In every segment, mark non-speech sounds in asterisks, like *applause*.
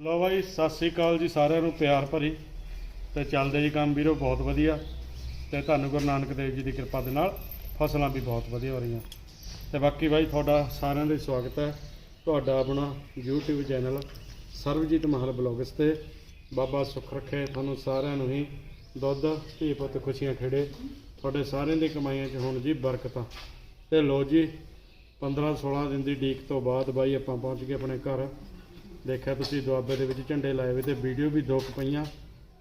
ਲੋ ਬਾਈ, ਸਤਿ ਸ੍ਰੀ ਅਕਾਲ ਜੀ ਸਾਰਿਆਂ ਨੂੰ, ਪਿਆਰ ਭਰੀ ਤੇ ਚੱਲਦੇ ਜੀ ਕੰਮ ਵੀਰੋ, ਬਹੁਤ ਵਧੀਆ। ਤੇ ਤੁਹਾਨੂੰ ਗੁਰੂ ਨਾਨਕ ਦੇਵ ਜੀ ਦੀ ਕਿਰਪਾ ਦੇ ਨਾਲ ਫਸਲਾਂ ਵੀ ਬਹੁਤ ਵਧੀਆ ਹੋ ਰਹੀਆਂ। ਤੇ ਬਾਕੀ ਬਾਈ, ਤੁਹਾਡਾ ਸਾਰਿਆਂ ਦਾ ਸਵਾਗਤ ਹੈ। ਤੁਹਾਡਾ ਆਪਣਾ YouTube ਚੈਨਲ ਸਰਵਜੀਤ ਮਹਲ ਬਲੌਗਸ ਤੇ। ਬਾਬਾ ਸੁੱਖ ਰੱਖੇ ਤੁਹਾਨੂੰ ਸਾਰਿਆਂ ਨੂੰ ਹੀ। ਦੁੱਧ, ਧੀ ਪੁੱਤ ਖੁਸ਼ੀਆਂ ਖੇੜੇ। ਤੁਹਾਡੇ ਸਾਰਿਆਂ ਦੀ ਕਮਾਈਆਂ 'ਚ ਹੋਣ ਜੀ ਬਰਕਤਾਂ। ਤੇ ਲੋ ਜੀ 15 16 ਦਿਨ ਦੀ ਡੀਕ ਤੋਂ ਬਾਅਦ ਬਾਈ ਆਪਾਂ ਪਹੁੰਚ ਗਏ ਆਪਣੇ ਘਰ। ਦੇਖਿਆ ਤੁਸੀਂ ਦੁਆਬੇ ਦੇ ਵਿੱਚ ਝੰਡੇ ਲਾਏ ਹੋਏ ਤੇ ਵੀਡੀਓ ਵੀ ਦੋ ਪਈਆਂ।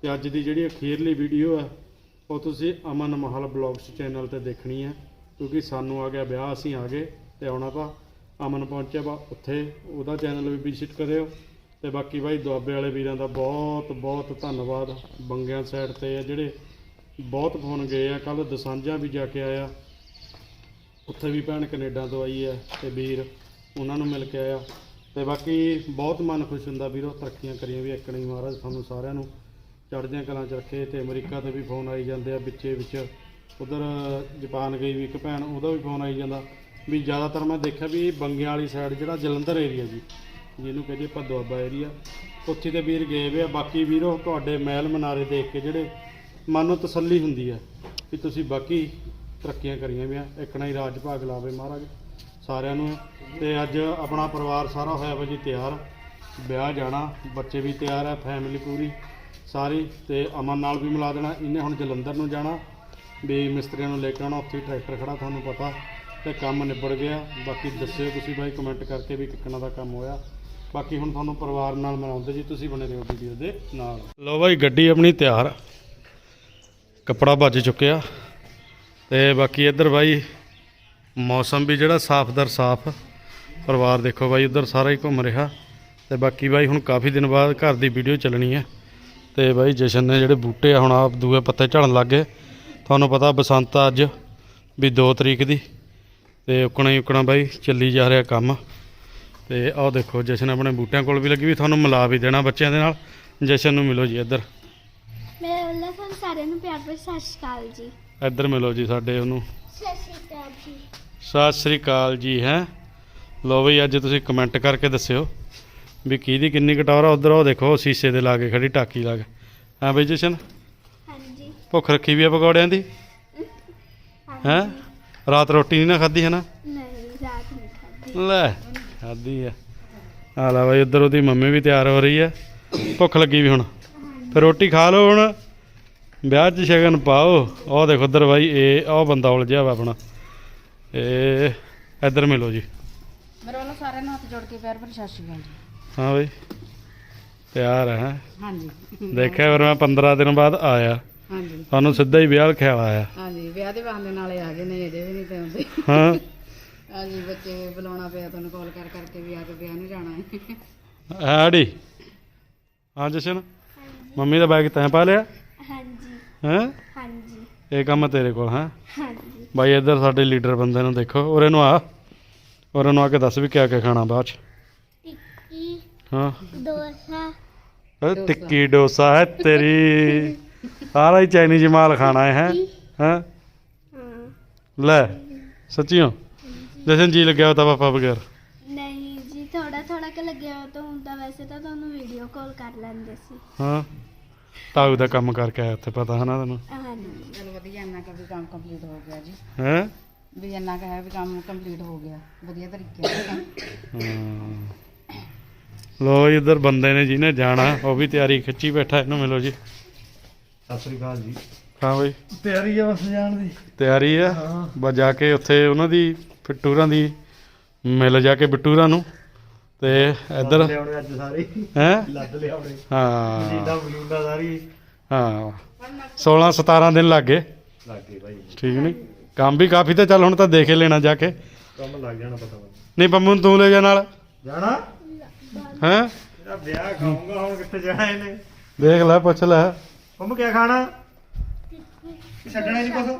ਤੇ ਅੱਜ ਦੀ ਜਿਹੜੀ ਅਖੀਰਲੀ ਵੀਡੀਓ ਆ, ਉਹ ਤੁਸੀਂ ਅਮਨ ਮਹਲ ਬਲੌਗਸ ਚੈਨਲ ਤੇ ਦੇਖਣੀ ਹੈ ਕਿਉਂਕਿ ਸਾਨੂੰ ਆ ਗਿਆ ਵਿਆਹ, ਅਸੀਂ ਆ ਗਏ ਤੇ ਆਉਣਾ ਤਾਂ ਅਮਨ ਪਹੁੰਚਿਆ ਵਾ ਉੱਥੇ, ਉਹਦਾ ਚੈਨਲ ਵੀ ਵਿਜ਼ਿਟ ਕਰਿਓ। ਤੇ ਬਾਕੀ ਬਾਈ, ਦੁਆਬੇ ਵਾਲੇ ਵੀਰਾਂ ਦਾ ਬਹੁਤ ਬਹੁਤ ਧੰਨਵਾਦ। ਬੰਗਿਆਂ ਸਾਈਡ ਤੇ ਆ ਜਿਹੜੇ ਬਹੁਤ ਫੋਨ ਗਏ ਆ ਕੱਲ ਦਸਾਂਝਾ ਵੀ ਜਾ ਕੇ ਆਇਆ। ਉੱਥੇ ਵੀ ਭੈਣ ਕੈਨੇਡਾ ਤੋਂ ਆਈ ਹੈ ਤੇ ਵੀਰ, ਉਹਨਾਂ ਨੂੰ ਮਿਲ ਕੇ ਆਇਆ। ਤੇ ਬਾਕੀ ਬਹੁਤ ਮਨ ਖੁਸ਼ ਹੁੰਦਾ ਵੀਰੋ, ਤਰੱਕੀਆਂ ਕਰੀਆਂ ਵੀ ਇੱਕ ਨਹੀਂ ਮਹਾਰਾਜ, ਤੁਹਾਨੂੰ ਸਾਰਿਆਂ ਨੂੰ। ਚੜ੍ਹਦਿਆਂ ਕਲਾਂ ਚ ਰੱਖੇ, ਤੇ ਅਮਰੀਕਾ ਤੋਂ ਵੀ ਫੋਨ ਆਈ ਜਾਂਦੇ ਆ, ਵਿੱਚੇ ਵਿੱਚ। ਉਧਰ ਜਾਪਾਨ ਗਈ ਵੀ ਇੱਕ ਭੈਣ, ਉਹਦਾ ਵੀ ਫੋਨ ਆਈ ਜਾਂਦਾ। ਵੀ ਜ਼ਿਆਦਾਤਰ ਮੈਂ ਦੇਖਿਆ ਵੀ ਬੰਗਿਆਂ ਵਾਲੀ ਸਾਈਡ ਜਿਹੜਾ ਜਲੰਧਰ ਏਰੀਆ ਜੀ, ਜਿਹਨੂੰ ਕਹਿੰਦੇ ਆਪਾਂ ਦੁਆਬਾ ਏਰੀਆ ਉੱਥੇ ਤੇ ਵੀਰ ਗਏ ਵੇ ਆ। ਬਾਕੀ ਵੀਰੋ, ਤੁਹਾਡੇ ਮਹਿਲ ਮਨਾਰੇ ਦੇਖ ਕੇ ਜਿਹੜੇ ਮਨ ਨੂੰ ਤਸੱਲੀ ਹੁੰਦੀ ਹੈ ਵੀ ਤੁਸੀਂ ਬਾਕੀ ਤਰੱਕੀਆਂ ਕਰੀਆਂ ਵੀ ਆ। ਇੱਕ ਨਾ ਹੀ ਰਾਜ ਭਾਗ ਲਾਵੇ ਮਹਾਰਾਜ। ਸਾਰਿਆਂ ਨੂੰ ਤੇ ਅੱਜ ਆਪਣਾ ਪਰਿਵਾਰ ਸਾਰਾ ਹੋਇਆ ਵਾ ਜੀ ਤਿਆਰ, ਵਿਆਹ ਜਾਣਾ, ਬੱਚੇ ਵੀ ਤਿਆਰ ਹੈ ਫੈਮਿਲੀ ਪੂਰੀ, ਸਾਰੀ ਤੇ ਅਮਨ ਨਾਲ ਵੀ ਮਿਲਾ ਦੇਣਾ, ਇਹਨੇ ਹੁਣ ਜਲੰਧਰ ਨੂੰ ਜਾਣਾ, ਵੀ ਮਿਸਤਰੀਆਂ ਨੂੰ ਲੈ ਕੇ ਆਉਣਾ, ਉੱਥੇ ਟਰੈਕਟਰ ਖੜਾ ਤੁਹਾਨੂੰ ਪਤਾ, ਤੇ ਕੰਮ ਨਿਬੜ ਗਿਆ, ਬਾਕੀ ਦੱਸਿਓ ਤੁਸੀਂ ਬਾਈ ਕਮੈਂਟ ਕਰਕੇ ਵੀ ਕਿੰਨਾ ਦਾ ਕੰਮ ਹੋਇਆ, ਬਾਕੀ ਹੁਣ ਤੁਹਾਨੂੰ ਪਰਿਵਾਰ ਨਾਲ ਮਿਲਾਉਂਦੇ ਜੀ, ਤੁਸੀਂ ਬਣੇ ਰਹੋ ਵੀਡੀਓ ਦੇ ਨਾਲ। ਲਓ ਬਾਈ, ਗੱਡੀ ਆਪਣੀ ਤਿਆਰ, ਕੱਪੜਾ ਭੱਜ ਚੁੱਕਿਆ, ਤੇ ਬਾਕੀ ਇੱਧਰ ਬਾਈ ਮੌਸਮ ਵੀ ਜਿਹੜਾ ਸਾਫ਼-ਦਰ ਸਾਫ਼। ਪਰਿਵਾਰ ਦੇਖੋ ਬਾਈ ਉਧਰ ਸਾਰਾ ਹੀ ਘੁੰਮ ਰਿਹਾ। ਤੇ ਬਾਕੀ ਬਾਈ ਹੁਣ ਕਾਫੀ ਦਿਨ ਬਾਅਦ ਘਰ ਦੀ ਵੀਡੀਓ ਚੱਲਣੀ ਹੈ। ਤੇ ਬਾਈ ਜਸ਼ਨ ਨੇ ਜਿਹੜੇ ਬੂਟੇ ਆ ਹੁਣ ਆਪ ਦੂਏ ਪੱਤੇ ਝੜਨ ਲੱਗ ਗਏ। ਤੁਹਾਨੂੰ ਪਤਾ ਬਸੰਤ ਆ ਅੱਜ ਵੀ 2 ਤਰੀਕ ਦੀ। ਤੇ ਉਕਣਾ ਹੀ ਉਕਣਾ ਬਾਈ ਚੱਲੀ ਜਾ ਰਿਹਾ ਕੰਮ। ਤੇ ਆਹ ਦੇਖੋ ਜਸ਼ਨ ਆਪਣੇ ਬੂਟਿਆਂ ਕੋਲ ਵੀ ਲੱਗੀ ਵੀ ਤੁਹਾਨੂੰ ਮਿਲਾ ਵੀ ਦੇਣਾ ਬੱਚਿਆਂ ਦੇ ਨਾਲ। ਜਸ਼ਨ ਨੂੰ ਮਿਲੋ ਜੀ ਇੱਧਰ। ਮੇਰੇ ਵੱਲੋਂ ਤੁਹਾਨੂੰ ਸਾਰਿਆਂ ਨੂੰ ਪਿਆਰ ਭਰੀ ਸਤਿ ਸ਼੍ਰੀ ਅਕਾਲ ਜੀ। ਇੱਧਰ ਮਿਲੋ ਜੀ ਸਾਡੇ ਉਹਨੂੰ। ਸਤਿ ਸ਼੍ਰੀ ਅਕਾਲ ਜੀ। ਸਤਿ ਸ੍ਰੀ ਅਕਾਲ ਜੀ ਹੈ? ਲੋ ਬਈ ਅੱਜ ਤੁਸੀਂ ਕਮੈਂਟ ਕਰਕੇ ਦੱਸਿਓ ਵੀ ਕਿਹਦੀ ਕਿੰਨੀ ਕਟੌਰ ਆ। ਉਧਰ ਉਹ ਦੇਖੋ ਸ਼ੀਸ਼ੇ ਦੇ ਲਾਗੇ ਖੜੀ ਟਾਕੀ ਲਾਗੇ ਹਾਂ ਬਈ ਜਸ਼ਨ? ਹਾਂਜੀ। ਭੁੱਖ ਰੱਖੀ ਵੀ ਆ ਪਕੌੜਿਆਂ ਦੀ? ਹੈਂ? ਰਾਤ ਰੋਟੀ ਨਹੀਂ ਨਾ ਖਾਧੀ ਹੈ ਨਾ ਨਹੀਂ ਰਾਤ ਨਹੀਂ ਖਾਧੀ। ਲੈ ਖਾਧੀ ਆ। ਆ ਲੈ ਬਈ ਉਧਰ ਉਹਦੀ ਮੰਮੀ ਵੀ ਤਿਆਰ ਹੋ ਰਹੀ ਹੈ ਭੁੱਖ ਲੱਗੀ ਵੀ ਹੁਣ। ਫਿਰ ਰੋਟੀ ਖਾ ਲਓ ਹੁਣ। ਵਿਆਹ 'ਚ ਸ਼ਗਨ ਪਾਓ। ਉਹ ਦੇਖੋ ਉਧਰ ਬਾਈ ਇਹ ਉਹ ਬੰਦਾ ਉਲਝਿਆ ਵਾ ਆਪਣਾ। ਇਹ ਇੱਧਰ ਮਿਲੋ ਜੀ। ਮੇਰੇ ਵੱਲੋਂ ਸਾਰਿਆਂ ਨੂੰ ਹੱਥ ਜੋੜ ਕੇ ਪਿਆਰ ਭਰੀ ਸਤਿ ਸ਼੍ਰੀ ਅਕਾਲ ਜੀ। ਹਾਂ ਬਈ ਤਿਆਰ ਹੈ ਹਾਂਜੀ। ਦੇਖਿਆ ਫਿਰ ਮੈਂ 15 ਦਿਨ ਬਾਅਦ ਆਇਆ। ਹਾਂਜੀ। ਤੁਹਾਨੂੰ ਸਿੱਧਾ ਹੀ ਵਿਆਹ ਖਿਆਲ ਆਇਆ ਹਾਂਜੀ ਵਿਆਹ ਦੇ ਬਹਾਨੇ ਨਾਲੇ ਆ ਗਏ ਨੇ ਅਜੇ ਵੀ ਨਹੀਂ ਤੇ ਆਉਂਦੇ। ਹਾਂ। ਹਾਂਜੀ ਬੱਚੇ ਬੁਲਾਉਣਾ ਪਿਆ ਤੁਹਾਨੂੰ ਕਾਲ ਕਰ ਕਰਕੇ ਵੀ ਆ ਕੇ ਵਿਆਹ ਨੂੰ ਜਾਣਾ ਹੈ। ਆੜੀ ਹਾਂ ਜਸ਼ਨ। ਮੰਮੀ ਦਾ ਬੈਗ ਤੈਂ ਪਾ ਲਿਆ? ਹਾਂਜੀ। ਹੈ? ਹਾਂਜੀ। ਇਹ ਕੰਮ ਤੇਰੇ ਕੋਲ ਹੈ? ਹਾਂਜੀ। ਬਾਈ ਇੱਧਰ ਸਾਡੇ ਲੀਡਰ ਬੰਦੇ ਨੂੰ ਦੇਖੋ। ਉਰੇ ਨੂੰ ਆ। ਉਰੇ ਨੂੰ ਆ ਕੇ ਦੱਸ ਵੀ ਕਿਆ ਕਿਆ ਖਾਣਾ ਬਾਅਦ ਚ। ਟਿੱਕੀ ਹਾਂ। ਡੋਸਾ। ਇਹ ਟਿੱਕੀ ਡੋਸਾ ਹੈ ਤੇਰੀ। ਸਾਰਾ ਹੀ ਚਾਈਨੀਜ਼ ਮਾਲ ਖਾਣਾ ਹੈ ਹੈਂ? ਹਾਂ? ਲੈ ਸੱਚੀਓ? ਜਸ਼ਨ ਜੀ ਲੱਗਿਆ ਤਾਂ ਪਾਪਾ ਬਗੈਰ। ਨਹੀਂ ਜੀ ਥੋੜਾ ਥੋੜਾ ਕਿ ਲੱਗਿਆ ਹੋਇਆ ਤਾਂ ਹੁੰਦਾ। ਵੈਸੇ ਤਾਂ ਤੁਹਾਨੂੰ ਵੀਡੀਓ ਕਾਲ ਕਰ ਲੈਂਦੇ ਸੀ। ਹਾਂ। ਤਾਊ ਦਾ ਕੰਮ ਕਰਕੇ ਆਇਆ ਉੱਥੇ ਪਤਾ ਹੈ ਨਾ ਤੈਨੂੰ ਹਾਂਜੀ ਚਲੋ ਵਧੀਆ ਇੰਨਾ ਕੁ ਵੀ ਕੰਮ ਕੰਪਲੀਟ ਹੋ ਗਿਆ ਜੀ। ਹੈ? ਵੀ ਇੰਨਾ ਕੁ ਹੈ ਵੀ ਕੰਮ ਕੰਪਲੀਟ ਹੋ ਗਿਆ। ਵਧੀਆ ਤਰੀਕੇ ਨਾਲ ਹਾਂ। ਲੋ ਇਧਰ ਬੰਦੇ ਨੇ ਜਿਹਨੇ ਜਾਣਾ ਉਹ ਵੀ ਤਿਆਰੀ ਖਿੱਚੀ ਬੈਠਾ ਇਹਨੂੰ ਮਿਲੋ ਜੀ। ਸਤਿ ਸ੍ਰੀ ਅਕਾਲ ਜੀ। ਹਾਂ ਬਈ। ਤਿਆਰੀ ਆ ਬਸ ਜਾਣ ਦੀ। ਤਿਆਰੀ ਆ? ਹਾਂ। ਬਸ ਜਾ ਕੇ ਉੱਥੇ ਉਹਨਾਂ ਦੀ ਫਿੱਟੂਰਾਂ ਦੀ ਮਿਲ ਜਾ ਕੇ ਬਿੱਟੂਰਾਂ ਨੂੰ। ਤੇ ਇੱਧਰ ਲਿਆਉਣੇ ਅੱਜ ਸਾਰੇ। ਹੈ? ਲੱਦ ਲਿਆਉਣੇ। ਹਾਂ। ਜਿੱਦਾਂ ਬਲੂੰਦਾ ਸਾਰੀ। ਹਾਂ। 16 17 ਦਿਨ ਲੱਗ ਗਏ। ਲੱਗ ਗਏ ਭਾਈ ਠੀਕ ਨਹੀਂ ਕੰਮ ਵੀ ਕਾਫੀ ਤੇ ਚੱਲ ਹੁਣ ਤਾਂ ਦੇਖ ਹੀ ਲੈਣਾ ਜਾ ਕੇ। ਕੰਮ ਲੱਗ ਜਾਣਾ ਪਤਾ ਨਹੀਂ ਪੰਮੂ ਨੂੰ ਤੂੰ ਲੈ ਜਾ ਨਾਲ। ਜਾਣਾ? ਹੈ? ਇਹਦਾ ਵਿਆਹ ਖਾਊਂਗਾ ਹੁਣ ਕਿੱਥੇ ਜਾਣਾ ਇਹਨੇ? ਦੇਖ ਲੈ ਪੁੱਛ ਲੈ। ਮੰਮ ਕੀ ਖਾਣਾ? ਛੱਡਣਾ ਨਹੀਂ ਕੁਛ?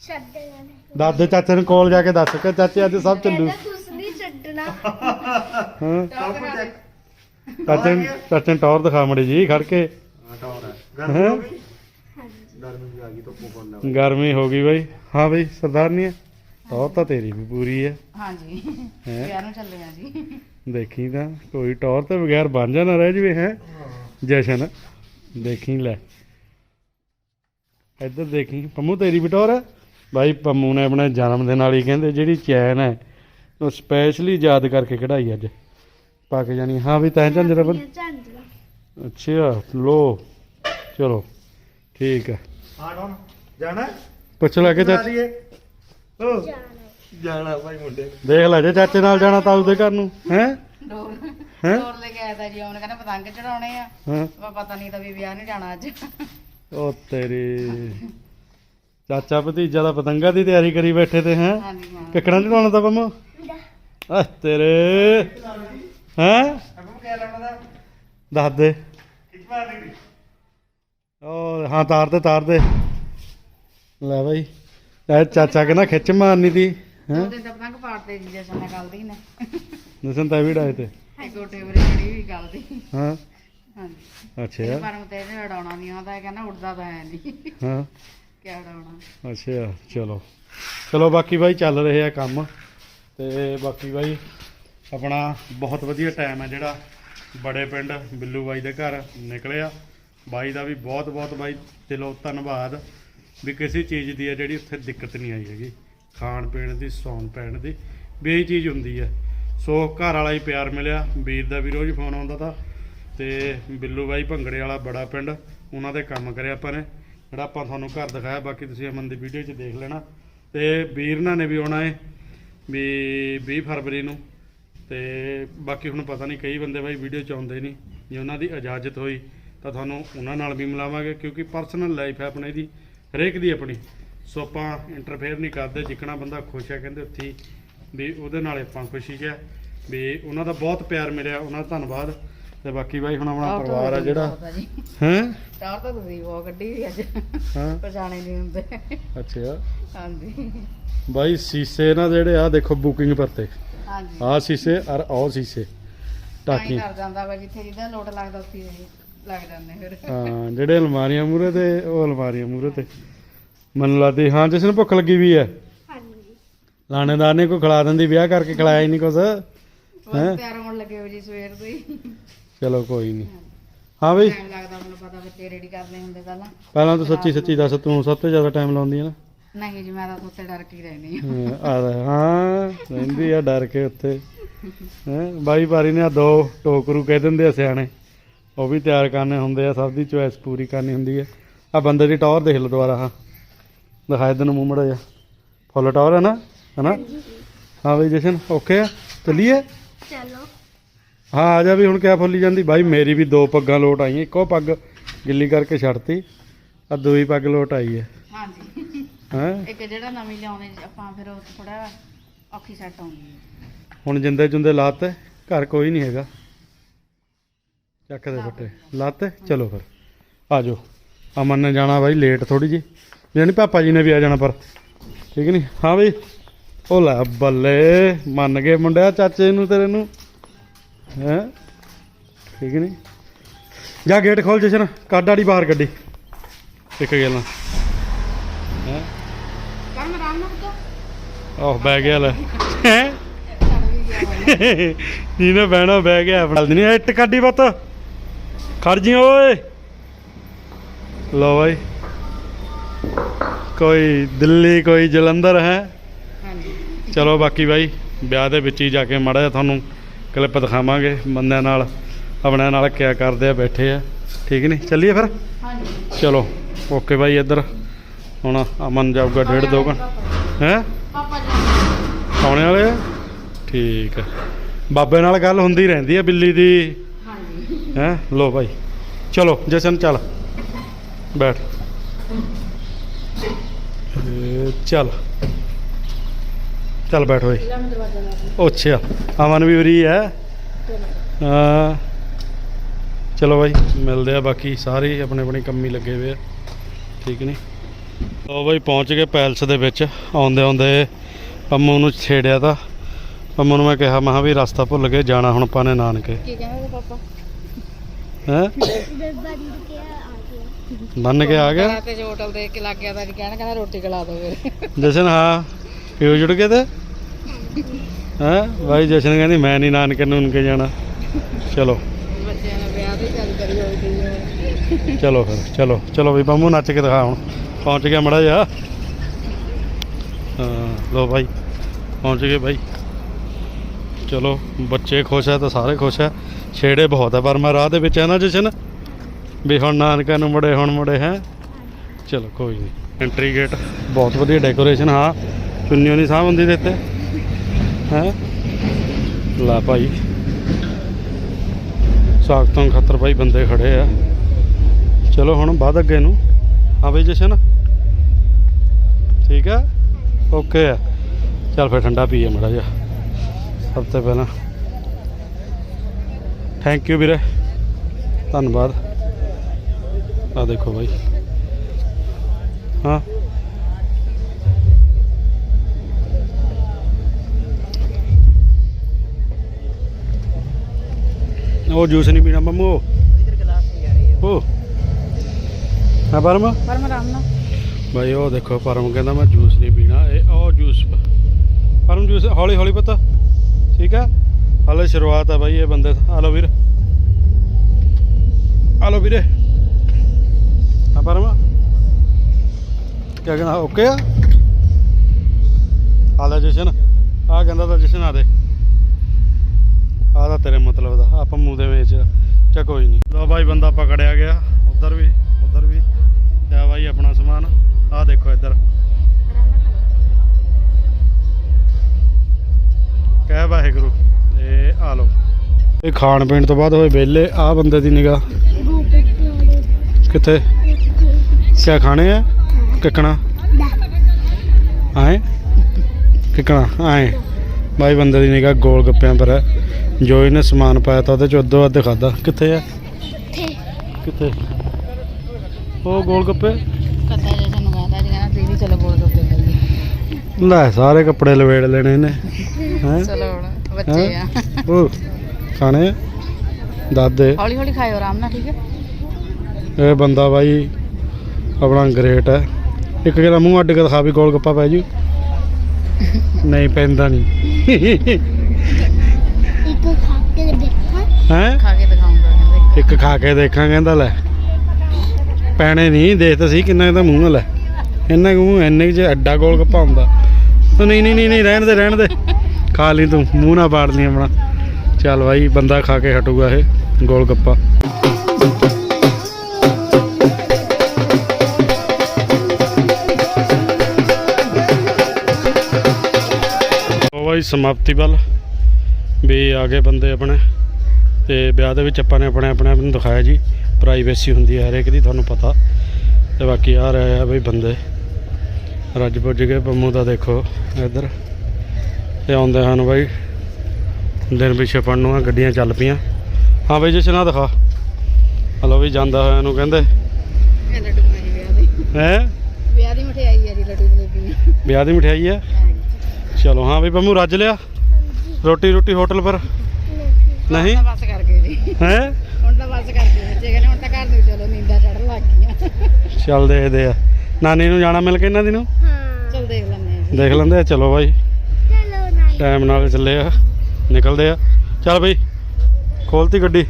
ਛੱਡ ਜਾਣੇ ਦਾਦੇ ਚਾਚੇ ਨੂੰ ਕੋਲ ਜਾ ਕੇ ਦੱਸ ਕੇ ਚਾਚੇ ਅੱਜ ਸਭ ਚੱਲੂ ਹਾਂ। ਸਭ ਕੁਝ ਚੈੱਕ ਨੂੰ- ਨੂੰ ਟੌਰ ਦਿਖਾ ਮੜੀ ਜੀ ਖੜ ਕੇ। ਹਾਂ ਟੌਰ ਹੈ। ਗਰਮੀ ਹੋ ਗਈ? ਗਰਮੀ ਵੀ ਆ ਗਈ ਧੁੱਪ ਕੋਲ ਗਰਮੀ ਹੋ ਗਈ ਬਾਈ। ਹਾਂ ਬਈ ਸਰਦਾਰਨੀ ਟੌਰ ਤਾਂ ਤੇਰੀ ਵੀ ਪੂਰੀ ਹੈ। ਹਾਂਜੀ। ਹੈਂ? ਵਿਆਹ ਨੂੰ ਚੱਲੇ ਆ ਜੀ। ਦੇਖੀ ਤਾਂ ਕੋਈ ਟੌਰ ਤੇ ਬਗੈਰ ਬਣ ਜਾਣਾ ਰਹਿ ਜਵੇ ਹੈ? ਜਸ਼ਨ ਦੇਖੀ ਲੈ। ਇੱਧਰ ਦੇਖੀ ਪੰਮੂ ਤੇਰੀ ਵੀ ਟੌਰ ਹੈ? ਭਾਈ ਪੰਮੂ ਨੇ ਆਪਣੇ ਜਨਮ ਦਿਨ ਵਾਲੀ ਕਹਿੰਦੇ ਜਿਹੜੀ ਚੈਨ ਹੈ ਉਹ ਸਪੈਸ਼ਲੀ ਯਾਦ ਕਰਕੇ ਕਢਾਈ ਅੱਜ। ਪਾ ਕੇ ਜਾਣੀ ਹਾਂ ਵੀ ਤੈਂ ਝੰਜਰਾ ਬਣ ਝਾਂਜਰਾ। ਅੱਛਾ ਲੋ ਚਲੋ ਠੀਕ ਹੈ ਹਾਂ ਜਾਣਾ? ਪੁੱਛ ਲੈ ਕੇ ਚਾਚੇ ਓ ਜਾਣਾ। ਭਾਈ ਮੁੰਡੇ। ਦੇਖ ਲੈ ਜੇ ਚਾਚੇ ਨਾਲ ਜਾਣਾ ਤਾਂ ਉਹਦੇ ਘਰ ਨੂੰ। ਹੈ? ਡੋਰ ਹੈਂ? ਡੋਰ ਲੈ ਕੇ ਆਇਆ ਤਾਂ ਜੀ ਉਹਨੇ ਕਹਿੰਦਾ ਪਤੰਗ ਚੜਾਉਣੇ ਆ। ਹਾਂ। ਮੈਂ ਪਤਾ ਨਹੀਂ ਤਾਂ ਵੀ ਵਿਆਹ ਨਹੀਂ ਜਾਣਾ ਅੱਜ। ਉਹ ਤੇਰੀ ਚਾਚਾ ਭਤੀਜਾ ਦਾ ਪਤੰਗਾ ਦੀ ਤਿਆਰੀ ਕਰੀ ਬੈਠੇ ਤੇ ਹੈ? ਹਾਂਜੀ ਹਾਂ। ਕਿੱਕਣਾ ਚੜਾਉਣਾ ਤਾਂ ਪੰਮੋ? ਆ ਤੇਰੇ। ਹੈ? ਅਬੂ ਕਿਆ ਲੱਗਦਾ ਦੱਸ ਦੇ। ਕਿੱਥੇ ਮਾਰ ਲਈ ਉਹ ਹਾਂ ਤਾਰ ਦੇ ਤਾਰ ਦੇ। ਲੈ ਬਾਈ। ਇਹ ਚਾਚਾ ਕਹਿੰਦਾ ਖਿੱਚ ਮਾਰਨੀ ਦੀ। ਹੈ? ਉਹਦੇ ਤਾਂ ਪਤੰਗ ਪਾੜਦੇ ਜੀ ਜਸ਼ਨ ਨੇ ਕੱਲ ਦੀ ਨੇ। ਨਸਨ ਤਾਂ ਵੀ ਡਾਏ ਤੇ। ਗੋਟੇ ਵਰੀ ਜਿਹੜੀ ਵੀ ਕੱਲ ਦੀ। ਹਾਂ। ਹਾਂਜੀ। ਅੱਛਾ। ਪਰ ਤੇ ਇਹਨੇ ਉਡਾਉਣਾ ਨਹੀਂ ਆਉਂਦਾ ਕਹਿੰਦਾ ਉੱਡਦਾ ਤਾਂ ਹੈ ਨਹੀਂ ਹਾਂ। ਕਿਆ ਉਡਾਉਣਾ। ਅੱਛਾ ਚਲੋ। ਚਲੋ ਬਾਕੀ ਬਾਈ ਚੱਲ ਰਹੇ ਆ ਕੰਮ। ਤੇ ਬਾਕੀ ਬਾਈ, ਆਪਣਾ ਬਹੁਤ ਵਧੀਆ ਟਾਈਮ ਹੈ ਜਿਹੜਾ। ਬੜੇ ਪਿੰਡ ਬਿੱਲੂ ਬਾਈ ਦੇ ਘਰ ਨਿਕਲਿਆ। ਬਾਈ ਦਾ ਵੀ ਬਹੁਤ ਬਹੁਤ ਬਾਈ ਦਿਲੋਂ ਧੰਨਵਾਦ ਵੀ ਕਿਸੇ ਚੀਜ਼ ਦੀ ਹੈ ਜਿਹੜੀ ਉੱਥੇ ਦਿੱਕਤ ਨਹੀਂ ਆਈ ਹੈਗੀ। ਖਾਣ ਪੀਣ ਦੀ, ਸੌਣ ਪੈਣ ਦੀ, ਵੀ ਇਹ ਚੀਜ਼ ਹੁੰਦੀ ਹੈ। ਸੋ ਘਰ ਵਾਲਾ ਹੀ ਪਿਆਰ ਮਿਲਿਆ। ਵੀਰ ਦਾ ਵੀ ਰੋਜ਼ ਫੋਨ ਆਉਂਦਾ ਤਾਂ। ਤੇ ਬਿੱਲੂ ਬਾਈ ਭੰਗੜੇ ਵਾਲਾ ਬੜਾ ਪਿੰਡ, ਉਹਨਾਂ ਦੇ ਕੰਮ ਕਰਿਆ ਆਪਾਂ ਨੇ। ਜਿਹੜਾ ਆਪਾਂ ਤੁਹਾਨੂੰ ਘਰ ਦਿਖਾਇਆ, ਬਾਕੀ ਤੁਸੀਂ ਅਮਨ ਦੀ ਵੀਡੀਓ 'ਚ ਦੇਖ ਲੈਣਾ। ਤੇ ਵੀਰਨਾਂ ਨੇ ਵੀ ਆਉਣਾ ਹੈ ਵੀ 20 ਫਰਵਰੀ ਨੂੰ ਤੇ ਬਾਕੀ ਹੁਣ ਪਤਾ ਨਹੀਂ ਕਈ ਬੰਦੇ ਬਾਈ ਵੀਡੀਓ 'ਚ ਆਉਂਦੇ ਨਹੀਂ, ਜੇ ਉਹਨਾਂ ਦੀ ਇਜਾਜ਼ਤ ਹੋਈ ਤਾਂ ਤੁਹਾਨੂੰ ਉਹਨਾਂ ਨਾਲ ਵੀ ਮਿਲਾਵਾਂਗੇ ਕਿਉਂਕਿ ਪਰਸਨਲ ਲਾਈਫ ਹੈ ਆਪਣੇ ਦੀ ਹਰੇਕ ਦੀ ਆਪਣੀ। ਸੋ ਆਪਾਂ ਇੰਟਰਫੇਅਰ ਨਹੀਂ ਕਰਦੇ, ਜਿੱਕਣਾ ਬੰਦਾ ਖੁਸ਼ ਹੈ ਕਹਿੰਦੇ ਉੱਥੇ ਹੀ ਵੀ ਉਹਦੇ ਨਾਲ ਆਪਾਂ ਖੁਸ਼ੀ ਹੈ। ਵੀ ਉਹਨਾਂ ਦਾ ਬਹੁਤ ਪਿਆਰ ਮਿਲਿਆ ਉਹਨਾਂ ਦਾ ਧੰਨਵਾਦ। ਤੇ ਬਾਕੀ ਬਾਈ ਹੁਣ ਆਪਣਾ ਪਰਿਵਾਰ ਆ ਜਿਹੜਾ। ਹੈ? ਚਾਰ ਤਾਂ ਤੁਸੀਂ ਉਹ ਗੱਡੀ ਵੀ ਅੱਜ। ਹਾਂ। ਪਛਾਣੇ ਨਹੀਂ ਹੁੰਦੇ। ਅੱਛਾ। ਹਾਂਜੀ। ਬਾਈ ਸੀਸੇ ਨਾ ਜਿਹੜੇ ਆ ਦੇਖੋ ਬੁਕਿੰਗ ਪਰ ਤੇ ਹਾਂਜੀ। ਆਹ ਸੀਸੇ ਔਰ ਉਹ ਸੀਸੇ। ਟਾਕੀ। ਕਰ ਜਾਂਦਾ ਵਾ ਜਿੱਥੇ ਜਿੱਦਾਂ ਲੋਟ ਲੱਗਦਾ ਉੱਥੇ ਲੱਗ ਜਾਂਦੇ ਫਿਰ। ਹਾਂ ਜਿਹੜੇ ਅਲਮਾਰੀਆਂ ਮੂਰੇ ਤੇ ਉਹ ਅਲਮਾਰੀਆਂ ਮੂਰੇ ਤੇ। ਮੈਨੂੰ ਲੱਗਦੀ ਹਾਂ ਜਿਸ ਨੂੰ ਭੁੱਖ ਲੱਗੀ ਵੀ ਹੈ। ਹਾਂਜੀ। ਲਾਣੇਦਾਰ ਨੇ ਕੋਈ ਖਿਲਾ ਦਿੰਦੀ ਵਿਆਹ ਕਰਕੇ ਖਿਲਾਇਆ ਹੀ ਨਹੀਂ ਕੁਛ। ਹੈਂ? ਤਿਆਰ ਹੋਣ ਲੱਗੇ ਹੋ ਜੀ ਸਵੇਰ ਤੋਂ ਹੀ। ਚਲੋ ਕੋਈ ਨਹੀਂ ਹਾਂ ਬਈ। ਟਾਈਮ ਲੱਗਦਾ ਮੈਨੂੰ ਪਤਾ ਬੱਚੇ ਰੈਡੀ ਕਰਨੇ ਹੁੰਦੇ ਪਹਿਲਾਂ। ਪਹਿਲਾਂ ਤਾਂ ਸੱਚੀ ਸੱਚੀ ਦੱਸ ਤੂੰ ਸਭ ਤੋਂ ਜ਼ਿਆਦਾ ਟਾਈਮ ਲਾਉਂਦੀ ਹੈ ਨਾ। ਨਹੀਂ ਜੀ ਮੈਂ ਤਾਂ ਉੱਥੇ ਡਰ ਕੇ ਹੀ ਰਹਿਣੀ ਆ ਹਾਂ, ਆ ਹਾਂ ਰਹਿੰਦੀ ਆ ਡਰ ਕੇ ਉੱਥੇ। ਹੈ ਬਾਈ ਪਾਰੀ ਨੇ ਆ ਦੋ ਟੋਕਰੂ ਕਹਿ ਦਿੰਦੇ ਆ ਸਿਆਣੇ। ਉਹ ਵੀ ਤਿਆਰ ਕਰਨੇ ਹੁੰਦੇ ਆ ਸਭ ਦੀ ਚੋਇਸ ਪੂਰੀ ਕਰਨੀ ਹੁੰਦੀ ਹੈ ਆ ਬੰਦੇ ਦੀ ਟੌਰ ਦੇਖ ਲਓ ਦੁਬਾਰਾ ਹਾਂ। ਦਿਖਾਏ ਤੈਨੂੰ ਮੂੰਹ ਮੜਾ ਜਾ ਫੁੱਲ ਟੌਰ ਹੈ ਨਾ ਹਨਾ? ਹਾਂ ਬਈ ਜਸ਼ਨ ਓਕੇ ਆ? ਚੱਲੀਏ? ਚਲੋ। ਹਾਂ ਆ ਜਾ ਵੀ ਹੁਣ ਕਿਆ ਫੁੱਲੀ ਜਾਂਦੀ? ਬਾਈ ਮੇਰੀ ਵੀ ਦੋ ਪੱਗਾਂ ਲੋਟ ਆਈਆਂ ਇੱਕੋ ਪੱਗ ਗਿੱਲੀ ਕਰਕੇ ਛੱਡਤੀ ਆ ਦੂਈ ਪੱਗ ਲੋਟ ਆਈ ਹੈ। ਹਾਂਜੀ। ਹੈ? ਇੱਕ ਜਿਹੜਾ ਨਵੀਂ ਲਿਆਉਣੇ ਆਪਾਂ ਫਿਰ ਉਹ ਥੋੜਾ ਔਖੀ ਸੈੱਟ ਆਉਂਦੀ ਹੈ। ਹੁਣ ਜਿੰਦੇ ਜੁੰਦੇ ਲਾਤੇ ਘਰ ਕੋਈ ਨਹੀਂ ਹੈਗਾ। ਚੱਕ ਦੇ ਫੱਟੇ। ਲਾਤੇ ਚਲੋ ਫਿਰ। ਆ ਜਾਓ। ਅਮਨ ਨੇ ਜਾਣਾ ਬਾਈ ਲੇਟ ਥੋੜੀ ਜੀ ਜਾਨੀ ਪਾਪਾ ਜੀ ਨੇ ਵੀ ਆ ਜਾਣਾ ਪਰ। ਠੀਕ ਨਹੀਂ? ਹਾਂ ਬਈ। ਉਹ ਲੈ ਬੱਲੇ। ਮੰਨ ਗਏ ਮੁੰਡਿਆ ਚਾਚੇ ਨੂੰ ਤੇਰੇ ਨੂੰ। ਹੈ? ਠੀਕ ਨਹੀਂ ਜਾ ਗੇਟ ਖੋਲ ਜਸ਼ਨ ਕੱਢ ਆੜੀ ਬਾਹਰ ਗੱਡੀ। ਇੱਕ ਗੱਲ ਹੈ? ਕੰਮ ਆਰਾਮ ਨਾਲ ਪੁੱਤੋ ਆਹ ਬਹਿ ਗਿਆ ਲੈ। ਹੈਂ। ਜਿਹਨੇ ਬਹਿਣਾ ਬਹਿ ਗਿਆ। ਫੜ ਨਹੀਂ ਇੱਟ ਕੱਢੀ ਬੱਤ ਖੜ ਜੀ ਓਏ। ਲੋ ਬਾਈ। ਕੋਈ ਦਿੱਲੀ ਕੋਈ ਜਲੰਧਰ ਹੈ? ਹਾਂਜੀ। ਚਲੋ ਬਾਕੀ ਬਾਈ ਵਿਆਹ ਦੇ ਵਿੱਚ ਹੀ ਜਾ ਕੇ ਮੜਾ ਤੁਹਾਨੂੰ ਕਲਿੱਪ ਦਿਖਾਵਾਂਗੇ ਬੰਦਿਆਂ ਨਾਲ ਆਪਣੇ ਨਾਲ ਕਿਆ ਕਰਦੇ ਆ ਬੈਠੇ ਆ। ਠੀਕ ਨਹੀਂ ਚੱਲੀਏ ਫਿਰ? ਹਾਂਜੀ। ਚਲੋ ਓਕੇ ਬਾਈ ਇੱਧਰ। ਹੁਣ ਅਮਨ ਜਾਊਗਾ ਡੇਢ ਦੋ ਘੰਟੇ ਹੈ? ਪਾਪਾ ਜੀ। ਆਉਣੇ ਵਾਲੇ? ਠੀਕ ਹੈ ਬਾਬੇ ਨਾਲ ਗੱਲ ਹੁੰਦੀ ਰਹਿੰਦੀ ਹੈ ਬਿੱਲੀ ਦੀ। ਹਾਂਜੀ। ਹੈ? ਲੋ ਭਾਈ ਚਲੋ ਜਸ਼ਨ ਚੱਲ। ਬੈਠ। ਚੱਲ। ਚੱਲ ਬੈਠ ਉਹ ਅੱਛਾ ਅਮਨ ਵੀ ਉਰੀ ਹੈ। ਹਾਂ ਚਲੋ ਭਾਈ ਮਿਲਦੇ ਆ ਬਾਕੀ ਸਾਰੇ ਹੀ ਆਪਣੇ ਆਪਣੇ ਕੰਮੀ ਲੱਗੇ ਹੋਏ ਆ। ਠੀਕ ਨਹੀਂ ਲੋ ਭਾਈ ਪਹੁੰਚ ਗਏ ਪੈਲਸ ਦੇ ਵਿੱਚ। ਆਉਂਦੇ ਆਉਂਦੇ ਪੰਮੂ ਨੂੰ ਛੇੜਿਆ ਤਾਂ। ਪੰਮੂ ਨੂੰ ਮੈਂ ਕਿਹਾ ਮੈਂ ਕਿਹਾ ਵੀ ਰਸਤਾ ਭੁੱਲ ਗਏ ਜਾਣਾ ਹੁਣ ਆਪਾਂ ਨੇ ਨਾਨਕੇ। ਕੀ ਕਹਿੰਦੇ ਪਾਪਾ? ਹੈ? ਬੰਦ ਕੇ ਆ ਗਿਆ? ਬੰਨ ਕੇ ਆ ਗਿਆ ਤੇ ਜੋ ਹੋਟਲ ਦੇਖ ਕੇ ਲੱਗ ਗਿਆ ਤਾਂ ਜੀ ਕਹਿਣਾ ਕਹਿੰਦਾ ਰੋਟੀ ਖਿਲਾ ਦਿਓ ਫਿਰ। ਜਸ਼ਨ ਹਾਂ। ਪਿਓ ਜੁੜ ਗਏ ਤੇ? ਹੈ? ਭਾਈ ਜਸ਼ਨ ਕਹਿੰਦੀ ਮੈਂ ਨਹੀਂ ਨਾਨਕੇ ਨੂਨਕੇ ਜਾਣਾ। ਚਲੋ। ਬੱਚਿਆਂ ਵਿਆਹ ਕਰੀ ਹੋਈ ਚਲੋ ਫਿਰ ਚਲੋ। ਚਲੋ ਵੀ ਬੰਮੂ ਨੱਚ ਕੇ ਦਿਖਾ ਹੁਣ। ਪਹੁੰਚ ਗਿਆ ਮੜਾ ਜਾ ਹਾਂ ਲੋ ਭਾਈ ਪਹੁੰਚ ਗਏ ਭਾਈ ਚਲੋ ਬੱਚੇ ਖੁਸ਼ ਆ ਤਾਂ ਸਾਰੇ ਖੁਸ਼ ਆ। ਛੇੜੇ ਬਹੁਤ ਆ ਪਰ ਮੈਂ ਰਾਹ ਦੇ ਵਿੱਚ ਆ ਨਾ ਜਸ਼ਨ। ਵੀ ਹੁਣ ਨਾਨਕਾ ਨੂੰ ਮੁੜੇ ਹੁਣ ਮੁੜੇ ਹੈ? ਚਲੋ ਕੋਈ ਨਹੀਂ ਐਂਟਰੀ ਗੇਟ ਬਹੁਤ ਵਧੀਆ ਡੈਕੋਰੇਸ਼ਨ ਹਾਂ। ਚੁੰਨੀਆਂ ਨਹੀਂ ਸਾਹ ਹੁੰਦੀ ਦੇ ਉੱਤੇ ਹੈ? ਲਾ ਭਾਈ। ਸਾਖਤਾਂ ਖਾਤਰ ਭਾਈ ਬੰਦੇ ਖੜੇ ਆ। ਚਲੋ ਹੁਣ ਵੱਧ ਅੱਗੇ ਨੂੰ। ਹਾਂ ਬਈ ਜਸ਼ਨ। ਠੀਕ ਆ? ਓਕੇ ਆ। ਚੱਲ ਫਿਰ ਠੰਡਾ ਪੀਏ ਮੜਾ ਜਾ ਸਭ ਤੋਂ ਪਹਿਲਾਂ। ਥੈਂਕ ਯੂ ਵੀਰੇ। ਧੰਨਵਾਦ। ਆ ਦੇਖੋ ਬਾਈ। ਹਾਂ। ਉਹ ਜੂਸ ਨਹੀਂ ਪੀਣਾ ਮੰਮੂ। ਉਹ ਇਧਰ ਗਲਾਸ ਨਹੀਂ ਆ ਰਹੀ ਉਹ ਹਾਂ। ਪਰਮ? ਪਰ ਮੈਂ ਆਰਾਮ ਨਾਲ। ਭਾਈ ਉਹ ਦੇਖੋ ਪਰਮ ਕਹਿੰਦਾ ਮੈਂ ਜੂਸ ਨਹੀਂ ਪੀਣਾ ਇਹ ਉਹ ਜੂਸ ਪਰਮ ਜੂਸ ਹੌਲੀ ਹੌਲੀ ਪਤਾ। ਠੀਕ ਆ ਹਾਲੇ ਸ਼ੁਰੂਆਤ ਆ ਭਾਈ ਇਹ ਬੰਦੇ। ਆ ਲਓ ਵੀਰ। ਆ ਲਓ ਵੀਰੇ। ਹਾਂ ਪਰਮ। ਕਹਿੰਦਾ? ਓਕੇ ਆ? ਆ ਲੈ ਜਸ਼ਨ। ਆ ਕਹਿੰਦਾ ਤਾਂ ਜਸ਼ਨ ਆ ਦੇ। ਆਹ ਤਾਂ ਤੇਰੇ ਮਤਲਬ ਦਾ, ਆਪਾਂ ਮੂੰਹ ਦੇ ਵਿੱਚ ਚਾ ਕੋਈ ਨਹੀਂ ਲੋ ਭਾਈ ਬੰਦਾ ਪਕੜਿਆ ਗਿਆ, ਉਧਰ ਵੀ ਉਧਰ ਵੀ। ਆ ਭਾਈ ਆਪਣਾ ਸਮਾਨ। ਆਹ ਦੇਖੋ ਇੱਧਰ। ਕਹਿ ਵਾਹਿਗੁਰੂ ਇਹ ਆ ਲਓ। ਇਹ ਖਾਣ ਪੀਣ ਤੋਂ ਬਾਅਦ ਹੋਏ ਵਿਹਲੇ ਆ ਬੰਦੇ ਦੀ ਨਿਗਾਹ। ਕਿੱਥੇ? ਕਿਆ ਖਾਣੇ ਆ? ਕਿਕਣਾ? ਆਏ? ਕਿਕਣਾ? ਆਏ। ਬਾਈ, ਬੰਦੇ ਦੀ ਨਿਗਾਹ ਗੋਲ ਗੱਪਿਆਂ ਪਰ ਹੈ। ਜੋ ਇਹਨੇ ਸਮਾਨ ਪਾਇਆ ਤਾਂ ਉਹਦੇ ਚ ਅੱਧੋ ਅੱਧ ਖਾਦਾ ਕਿੱਥੇ ਆ? ਕਿੱਥੇ? ਉਹ ਗੋਲ ਗੱਪੇ ਕੱਦਾ ਜੇ ਸਾਨੂੰ ਕਹਿੰਦਾ ਜੀ ਕਹਿੰਦਾ ਦੀਦੀ ਚਲੋ ਬੋਲ ਦੋ ਤੇ ਲੈ ਸਾਰੇ ਕੱਪੜੇ ਲਵੇੜ ਲੈਣੇ ਇਹਨੇ। ਹੈ? ਚਲੋ ਹੁਣ ਬੱਚੇ ਆ। ਉਹ ਖਾਣੇ? ਦਾਦੇ। ਹੌਲੀ ਹੌਲੀ ਖਾਇਓ ਆਰਾਮ ਨਾਲ ਠੀਕ ਹੈ ਇਹ ਬੰਦਾ ਬਾਈ ਆਪਣਾ ਗ੍ਰੇਟ ਹੈ। ਇੱਕ ਕਿਹੜਾ ਮੂੰਹ ਅੱਡ ਕੇ ਦਿਖਾ ਵੀ ਗੋਲ ਗੱਪਾ ਪੈ ਜੂ। ਨਹੀਂ ਪੈਂਦਾ ਨਹੀਂ। ਹੈ? ਖਾ ਕੇ ਦਿਖਾਉਂਗਾ ਕਹਿੰਦੇ। ਇੱਕ ਖਾ ਕੇ ਦੇਖਾਂ ਕਹਿੰਦਾ ਲੈ। ਪੈਣੇ ਨਹੀਂ ਦੇਖ ਤਾਂ ਸੀ ਕਿੰਨਾ ਇਹਦਾ ਮੂੰਹ ਹੈ ਇੰਨਾ ਮੂੰਹ ਇੰਨੇ ਚ ਐਡਾ ਗੋਲ ਗੱਪਾ ਹੁੰਦਾ। ਉਹ ਨਹੀਂ ਨਹੀਂ ਨਹੀਂ ਰਹਿਣ ਦੇ ਰਹਿਣ ਦੇ। ਖਾ ਲਈ ਤੂੰ ਮੂੰਹ ਨਾ ਪਾੜ ਲਈ ਆਪਣਾ। ਚੱਲ ਬਾਈ ਬੰਦਾ ਖਾ ਕੇ ਹਟੂਗਾ ਇਹ ਗੋਲ ਗੱਪਾ। ਉਹ ਬਾਈ ਸਮਾਪਤੀ ਵੱਲ। ਵੀ ਆ ਗਏ ਬੰਦੇ ਆਪਣੇ। ਤੇ ਵਿਆਹ ਦੇ ਵਿੱਚ ਆਪਾਂ ਨੇ ਆਪਣੇ ਆਪਣੇ ਆਪ ਨੂੰ ਦਿਖਾਇਆ ਜੀ ਪ੍ਰਾਈਵੇਸੀ ਹੁੰਦੀ ਹੈ ਹਰੇਕ ਦੀ ਤੁਹਾਨੂੰ ਪਤਾ। ਤੇ ਬਾਕੀ ਆ ਰਹੇ ਆ ਬਈ ਬੰਦੇ। ਰੱਜ ਪੁੱਜ ਗਏ ਪੰਮੂ ਦਾ ਦੇਖੋ ਇੱਧਰ। ਤੇ ਆਉਂਦੇ ਹਨ ਬਾਈ ਦਿਨ ਪਿੱਛੇ ਪੜਨ ਨੂੰ ਆ ਗੱਡੀਆਂ ਚੱਲ ਪਈਆਂ। ਹਾਂ ਬਈ ਜਸ਼ਨਾ ਦਿਖਾ। ਹਲੋ ਵੀ ਜਾਂਦਾ ਹੋਇਆ ਨੂੰ ਕਹਿੰਦੇ। ਹੈ? ਵਿਆਹ ਦੀ ਮਠਿਆਈ ਹੈ ਜੀ ਲੱਡੂ ਜਲੇਬੀ ਵਿਆਹ ਦੀ ਮਠਿਆਈ ਹੈ ਚਲੋ ਹਾਂ ਬਈ ਪੰਮੂ ਰੱਜ ਲਿਆ। ਰੋਟੀ ਰੋਟੀ ਹੋਟਲ ਪਰ। ਨਹੀਂ। ਹੈ? ਹੁਣ ਤਾਂ ਬਸ ਕਰ ਗਏ ਬੱਚੇ ਕਹਿੰਦੇ ਹੁਣ ਤਾਂ ਘਰ ਨੂੰ ਚਲੋ ਨੀਂਦਾਂ ਚੜਨ ਲੱਗ ਗਈਆਂ। ਚੱਲ ਦੇਖਦੇ ਆ। ਨਾਨੀ ਨੂੰ ਜਾਣਾ ਮਿਲ ਕੇ ਇਹਨਾਂ ਦੀ ਨੂੰ ਹਾਂ। ਚਲ ਦੇਖ ਲੈਂਦੇ ਆ। ਦੇਖ ਲੈਂਦੇ ਆ ਚਲੋ ਬਾਈ। ਚਲੋ ਨਾਨੀ। ਟਾਈਮ ਨਾਲ ਚੱਲੇ ਆ ਨਿਕਲਦੇ ਆ। ਚੱਲ ਬਈ ਖੋਲਤੀ ਗੱਡੀ।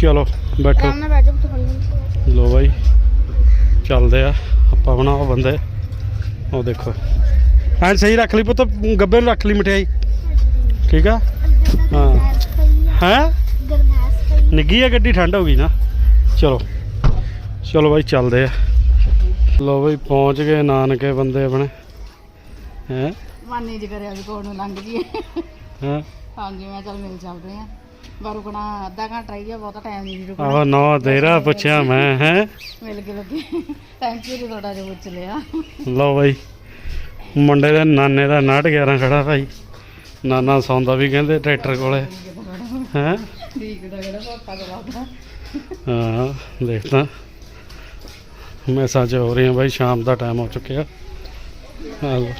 ਚਲੋ ਬੈਠੋ। ਲੋ ਬਾਈ ਚੱਲਦੇ ਆ। ਆਪਾਂ ਬਣਾ ਉਹ ਬੰਦੇ। ਉਹ ਦੇਖੋ। ਹਾਂ ਸਹੀ ਰੱਖ ਲਈ ਪੁੱਤ ਗੱਬੇ ਨੂੰ ਰੱਖ ਲਈ ਮਠਿਆਈ। ਠੀਕ ਆ? ਹਾਂ। ਹੈ? ਨਿੱਗੀ ਆ ਗੱਡੀ ਠੰਡ ਹੋ ਗਈ ਨਾ। ਚਲੋ ਚਲੋ ਬਾਈ ਚੱਲਦੇ ਆ। ਲੋ ਬਾਈ ਪਹੁੰਚ ਗਏ ਨਾਨਕੇ ਬੰਦੇ ਆਪਣੇ। ਹੈ? ਮਾਨੀ ਜੀ ਕਰਿਆ ਵੀ ਕੋਲ ਨੂੰ ਲੰਘ ਜੀਏ ਹਾਂ? ਹਾਂਜੀ ਮੈਂ ਚੱਲ ਮਿਲ ਚੱਲਦੇ ਆ। ਬਾਰੂ ਕਣਾ ਅੱਧਾ ਘੰਟਾ ਹੀ ਆ ਬਹੁਤਾ ਟਾਈਮ ਨਹੀਂ ਰੁਕਣਾ। ਆਹ ਨੌ ਤੇਰਾ ਪੁੱਛਿਆ ਮੈਂ ਹੈ? ਮਿਲ ਕੇ ਲੱਗੇ ਥੈਂਕ ਯੂ ਜੀ ਤੁਹਾਡਾ ਜੋ ਪੁੱਛ ਲਿਆ। ਲਓ ਬਾਈ ਮੁੰਡੇ ਦੇ ਨਾਨੇ ਦਾ 911 ਖੜਾ ਭਾਈ। ਨਾਨਾ ਸੌਂਦਾ ਵੀ ਕਹਿੰਦੇ ਟਰੈਕਟਰ ਕੋਲੇ। ਹੈ? ਠੀਕ ਦਾ ਕਿਹੜਾ ਪਾਪਾ ਦਾ ਲੱਗਦਾ ਹਾਂ ਦੇਖਦਾ ਮੈਸਾਂ ਚ ਹੋ ਰਹੀਆਂ ਬਾਈ ਸ਼ਾਮ ਦਾ ਟਾਈਮ ਹੋ ਚੁੱਕਿਆ ਹਾਂ ਲਓ।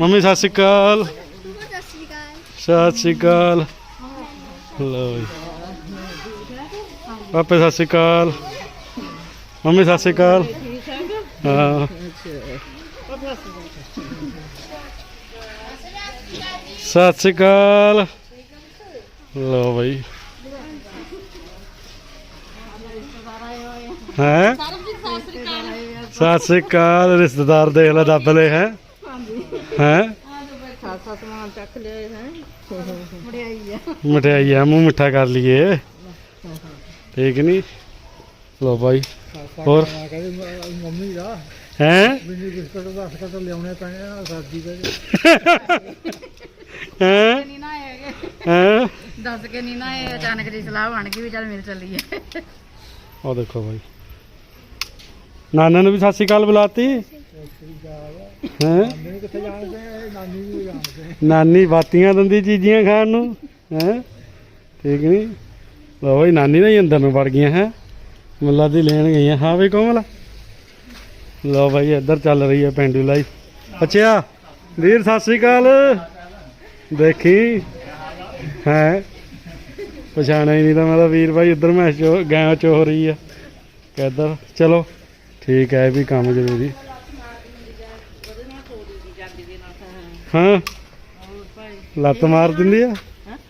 ਮੰਮੀ ਸਤਿ ਸ਼੍ਰੀ ਅਕਾਲ ਸਤਿ ਸ਼੍ਰੀ ਅਕਾਲ ਸਤਿ ਸ਼੍ਰੀ ਅਕਾਲ ਲਓ ਜੀ ਪਾਪੇ ਸਤਿ ਸ਼੍ਰੀ ਅਕਾਲ ਮੰਮੀ ਸਤਿ ਸ਼੍ਰੀ ਅਕਾਲ ਹਾਂ ਸਤਿ ਸ਼੍ਰੀ ਅਕਾਲ। ਲੋ ਬਈ। ਹੈ? ਸਤਿ ਸ਼੍ਰੀ ਅਕਾਲ ਰਿਸ਼ਤੇਦਾਰ ਦੇਖ ਲੈ ਦੱਬ ਲਏ ਹੈ? ਹੈ? ਮਠਿਆਈ ਆ ਮੂੰਹ ਮਿੱਠਾ ਕਰ ਲਈਏ। ਠੀਕ ਨਹੀਂ ਲੋ ਭਾਈ ਹੋਰ? ਮੰਮੀ ਦਾ ਹੈ ਬਿਸਕਟ ਦਾ ਹਸਕਟ ਲਿਆਉਣੇ ਪੈਣੇ ਆ ਸਰਦੀ ਦੇ *laughs* ਹੈ? ਨਹੀਂ ਨਾ ਹੈਗੇ। ਹੈ? ਦੱਸ ਕੇ ਨਹੀਂ ਨਾ ਇਹ ਅਚਾਨਕ ਦੀ ਸਲਾਹ ਬਣ ਗਈ ਵੀ ਚੱਲ ਮਿਲ ਚੱਲੀਏ। ਉਹ ਦੇਖੋ ਭਾਈ ਨਾਨਾ ਨੂੰ ਵੀ ਸਤਿ ਸ਼੍ਰੀ ਅਕਾਲ ਬੁਲਾਤੀ। ਹੈ? ਨਾਨੀ ਕਿੱਥੇ ਜਾਣਦੇ ਆ, ਇਹ ਨਾਨੀ ਵੀ ਜਾਣਦੇ ਨਾਨੀ ਬਾਤੀਆਂ ਦਿੰਦੀ ਚੀਜ਼ੀਆਂ ਖਾਣ ਨੂੰ। ਹੈ? ਠੀਕ ਨਹੀਂ ਲੋ ਭਾਈ ਨਾਨੀ ਹੀ ਅੰਦਰ ਨੂੰ ਵੜ ਗਈਆਂ ਹੈ? ਮੁੱਲਾ ਦੀ ਲੈਣ ਗਈਆਂ। ਹਾਂ ਬਈ ਕੋਮਲ? ਲੋ ਭਾਈ ਇੱਧਰ ਚੱਲ ਰਹੀ ਹੈ ਪਿੰਡੂ ਲਾਈਫ। ਅੱਛਾ ਵੀਰ ਸਤਿ ਸ਼੍ਰੀ ਅਕਾਲ। ਦੇਖੀ? ਹੈ? ਪਛਾਣਿਆ ਹੀ ਨਹੀਂ ਤਾਂ ਮੈਂ ਤਾਂ ਵੀਰ ਭਾਈ ਉੱਧਰ ਮੈਂ ਚੋ ਗਾਂ ਚੋ ਹੋ ਰਹੀ ਆ। ਕਿੱਧਰ? ਚਲੋ ਠੀਕ ਹੈ ਵੀ ਕੰਮ ਜ਼ਰੂਰੀ। ਹਾਂ। ਲੱਤ ਮਾਰ ਦਿੰਦੀ ਆ?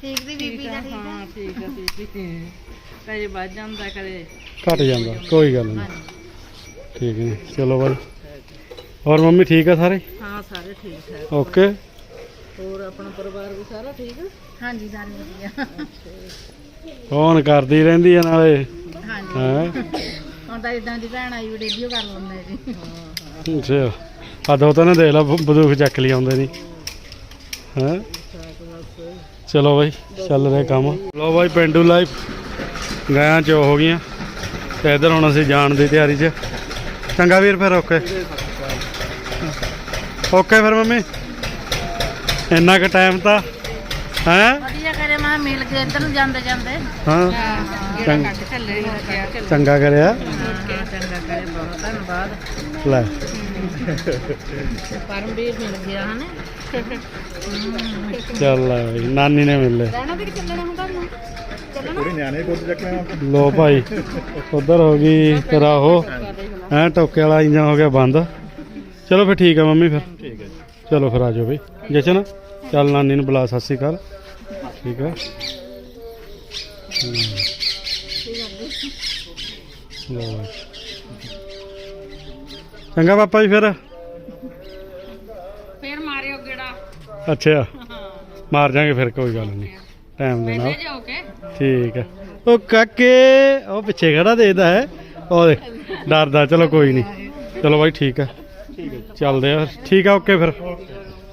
ਠੀਕ ਦੀ ਬੀਬੀ ਦਾ ਠੀਕ ਹਾਂ ਠੀਕ ਆ ਠੀਕ ਹੈ ਕਦੇ ਵੱਜ ਜਾਂਦਾ ਕਦੇ। ਘਟ ਜਾਂਦਾ ਕੋਈ ਗੱਲ ਨਹੀਂ। ਠੀਕ ਨੇ ਚਲੋ ਬਾਈ ਹੋਰ ਮੰਮੀ ਠੀਕ ਆ ਸਾਰੇ? ਹਾਂ ਸਾਰੇ ਠੀਕ ਠਾਕ। ਓਕੇ। ਹੋਰ ਆਪਣਾ ਪਰਿਵਾਰ ਵੀ ਸਾਰਾ ਠੀਕ ਹਾਂਜੀ ਸਾਰੇ ਵਧੀਆ। ਫੋਨ ਕਰਦੀ ਰਹਿੰਦੀ ਆ ਨਾਲੇ। ਹਾਂਜੀ। ਹੈ? ਹੁਣ ਤਾਂ ਇਦਾਂ ਦੀ ਭੈਣ ਆਈ ਵੀ ਡੇਲੀਓ ਕਰ ਲੈਂਦੇ ਜੀ। ਅੱਛਾ। ਆ ਦੋ ਤਾਂ ਨੇ ਦੇਖ ਲਾ ਬ- ਬੰਦੂਕ ਚੱਕ ਲਈ ਆਉਂਦੇ ਨਹੀਂ ਹੈ? ਚਲੋ ਬਾਈ ਚੱਲ ਰਿਹਾ ਕੰਮ। ਲੋ ਬਾਈ ਪਿੰਡੂ ਲਾਈਫ ਗਾਂ ਚ ਹੋ ਗਈਆਂ। ਤੇ ਇਧਰ ਹੁਣ ਅਸੀਂ ਜਾਣ ਦੀ ਤਿਆਰੀ 'ਚ। ਚੰਗਾ ਵੀਰ ਫਿਰ ਓਕੇ। ਓਕੇ ਫਿਰ ਮੰਮੀ। ਇੰਨਾ ਕੁ ਟਾਈਮ ਤਾਂ ਹੈ? ਵਧੀਆ ਕਰੇ ਮੈਂ ਮਿਲ ਕੇ ਇੱਧਰ ਨੂੰ ਜਾਂਦੇ ਜਾਂਦੇ। ਹਾਂ। ਜਿਹੜਾ ਚੰਗ- ਕੱਟ ਥੱਲੇ ਹੀ ਰੱਖਿਆ ਚਲੋ ਚੰਗਾ ਕਰਿਆ? ਚੰਗਾ ਕਰੇ ਬਹੁਤ ਧੰਨਵਾਦ। ਲੈ। ਪਰਮਵੀਰ ਮਿਲ ਗਿਆ ਹਨੇ? ਚੱਲ ਲੈ ਬਾਈ ਨਾਨੀ ਨੇ ਮਿਲ। ਲਏ ਰਹਿਣਾ ਵੀ ਕਿ ਚੱਲਣਾ ਹੁੰਦਾ ਨੂੰ ਪੂਰੀ ਨਿਆਣੇ ਕੋਲ ਚੱਕਣਾ ਲੋ ਭਾਈ ਉਧਰ ਹੋ ਗਈ ਤੇਰਾ ਉਹ ਐ ਟੋਕੇ ਵਾਲਾ ਇੰਜਨ ਹੋ ਗਿਆ ਬੰਦ। ਚਲੋ ਫਿਰ ਠੀਕ ਆ ਮੰਮੀ ਫਿਰ। ਠੀਕ ਹੈ ਚਲੋ ਫਿਰ ਆ ਜਾਓ ਬਈ। ਜਸ਼ਨ ਚੱਲ ਨਾਨੀ ਨੂੰ ਬੁਲਾ ਸਤਿ ਸ਼੍ਰੀ ਅਕਾਲ। ਠੀਕ। ਲਓ ਬਾਈ। ਚੰਗਾ ਪਾਪਾ ਜੀ ਫਿਰ। ਫੇਰ ਮਾਰਿਓ ਗੇੜਾ। ਅੱਛਾ। ਮਾਰ ਜਾਾਂਗੇ ਫਿਰ ਕੋਈ ਗੱਲ ਨਹੀਂ। ਟਾਈਮ ਦੇ ਨਾਲ। ਜਾਓ ਕੇ। ਠੀਕ ਹੈ ਉਹ ਕਾਕੇ ਉਹ ਪਿੱਛੇ ਖੜਾ ਦੇਖਦਾ ਹੈ। ਉਹ ਦੇਖ ਡਰਦਾ ਚਲੋ ਕੋਈ ਨਹੀਂ। ਚਲੋ ਬਾਈ ਠੀਕ ਹੈ ਠੀਕ ਹੈ ਚੱਲਦੇ ਆ। ਠੀਕ ਆ ਓਕੇ ਫਿਰ।